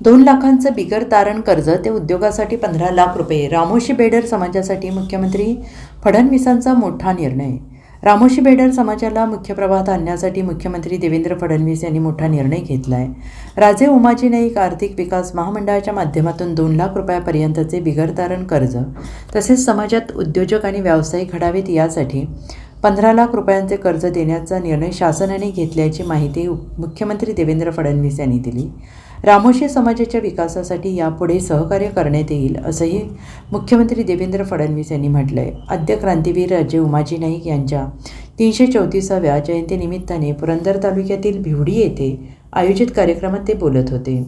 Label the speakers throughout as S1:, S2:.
S1: दोन लाखांचं बिगर तारण कर्ज ते उद्योगासाठी पंधरा लाख रुपये. रामोशी बेडर समाजासाठी मुख्यमंत्री. फडणवीसांचा मोठा निर्णय. रामोशी बेडर समाजाला मुख्य प्रवाहात आणण्यासाठी मुख्यमंत्री देवेंद्र फडणवीस यांनी मोठा निर्णय घेतला आहे राजे उमाजी नाईक आर्थिक विकास महामंडळाच्या माध्यमातून दोन लाख रुपयापर्यंतचे बिगर तारण कर्ज तसेच समाजात उद्योजक आणि व्यावसायिक घडावेत यासाठी पंधरा लाख रुपयांचे कर्ज देण्याचा निर्णय शासनाने घेतल्याची माहिती मुख्यमंत्री देवेंद्र फडणवीस यांनी दिली. रामोशी समाजाच्या विकासासाठी यापुढे सहकार्य करण्यात येईल असंही मुख्यमंत्री देवेंद्र फडणवीस यांनी म्हटलं आहे आद्य क्रांतीवीर राजे उमाजी नाईक यांच्या तीनशे चौतीसाव्या जयंतीनिमित्ताने पुरंदर तालुक्यातील भिवडी येथे आयोजित कार्यक्रमात ते बोलत होते.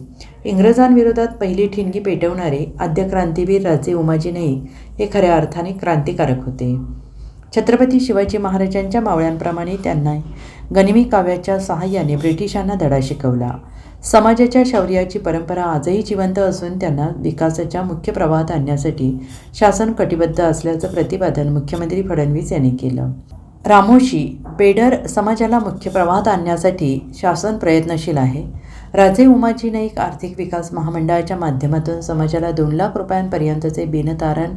S1: इंग्रजांविरोधात पहिली ठिणगी पेटवणारे आद्य क्रांतीवीर राजे उमाजी नाईक हे खऱ्या अर्थाने क्रांतिकारक होते. छत्रपती शिवाजी महाराजांच्या मावळ्यांप्रमाणे त्यांना गनिमी काव्याच्या सहाय्याने ब्रिटिशांना धडा शिकवला. समाजाच्या शौर्याची परंपरा आजही जिवंत असून त्यांना विकासाच्या मुख्य प्रवाहात आणण्यासाठी शासन कटिबद्ध असल्याचं प्रतिपादन मुख्यमंत्री फडणवीस यांनी केलं. रामोशी बेडर समाजाला मुख्य प्रवाहात आणण्यासाठी शासन प्रयत्नशील आहे. राजे उमाजी नाईक आर्थिक विकास महामंडळाच्या माध्यमातून समाजाला दोन लाख रुपयांपर्यंतचे बिनतारण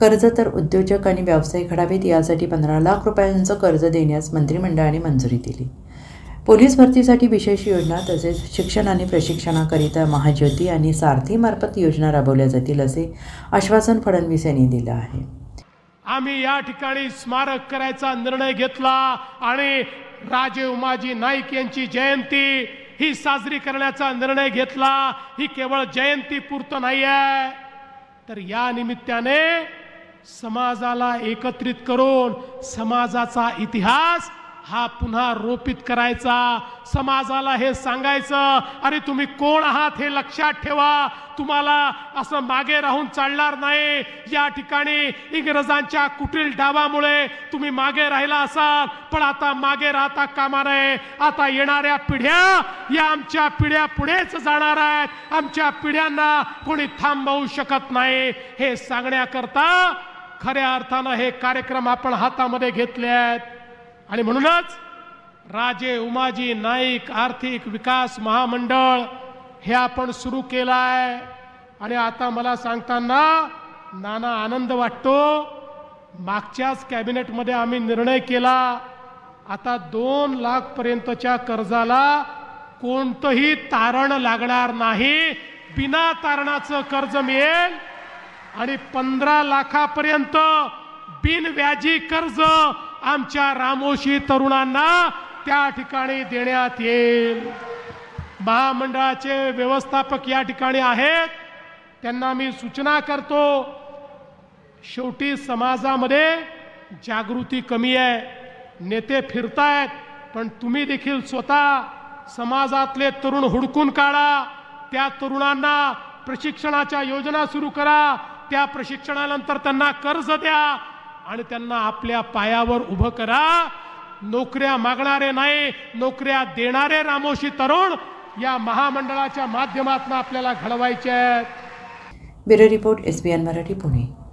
S1: कर्ज तर उद्योजक आणि व्यावसायिक घडावेत यासाठी पंधरा लाख रुपयांचं कर्ज देण्यास मंत्रिमंडळाने मंजुरी दिली. पोलीस भरतीसाठी विशेष योजना तसेच शिक्षण आणि प्रशिक्षणाकरिता महाज्योती आणि सारथीमार्फत योजना राबवल्या जातील असे आश्वासन फडणवीस यांनी दिलं आहे.
S2: आम्ही या ठिकाणी स्मारक करायचा निर्णय घेतला आणि राजे उमाजी नाईक यांची जयंती ही साजरी करण्याचा निर्णय घेतला. ही केवळ जयंती पुरतं नाही आहे तर या निमित्ताने समाजाला एकत्रित करून समाजाचा इतिहास हा पुन्हा रोपित करायचा. समाजाला हे सांगायचं अरे तुम्ही कोण आहात हे लक्षात ठेवा. तुम्हाला असं मागे राहून चालणार नाही. या ठिकाणी इंग्रजांच्या कुटील डावामुळे तुम्ही मागे राहिला असाल. पण आता मागे राहता कामा नये. आता येणाऱ्या पिढ्या या आमच्या पिढ्या पुढेच जाणार आहेत. आमच्या पिढ्यांना कोणी थांबवू शकत नाही. हे सांगण्याकरता खऱ्या अर्थानं हे कार्यक्रम आपण हातामध्ये घेतले आहेत. आणि म्हणूनच राजे उमाजी नाईक आर्थिक विकास महामंडळ हे आपण सुरू केलं आहे. आणि आता मला सांगताना नाना आनंद वाटतो. मागच्याच कॅबिनेटमध्ये आम्ही निर्णय केला. आता दोन लाखपर्यंतच्या कर्जाला कोणतंही तारण लागणार नाही. बिना तारणाचं कर्ज मिळेल. आणि पंधरा लाखापर्यंत बिनव्याजी कर्ज आमच्या रामोशी तरुणांना त्या ठिकाणी देण्यात येईल. महामंडळाचे व्यवस्थापक या ठिकाणी आहेत. त्यांना मी सूचना करतो शेवटी समाजामध्ये जागृती कमी आहे. नेते फिरतायत पण तुम्ही देखील स्वतः समाजातले तरुण हुडकून काढा. त्या तरुणांना प्रशिक्षणाच्या योजना सुरू करा. त्या प्रशिक्षणानंतर त्यांना कर्ज द्या आणि त्यांना आपल्या पायावर उभं करा. नोकऱ्या मागणारे नाही नोकऱ्या देणारे रामोशी तरुण या महामंडळाच्या माध्यमातून आपल्याला घडवायचे आहेत.
S1: Bureau report S B N Marathi Pune.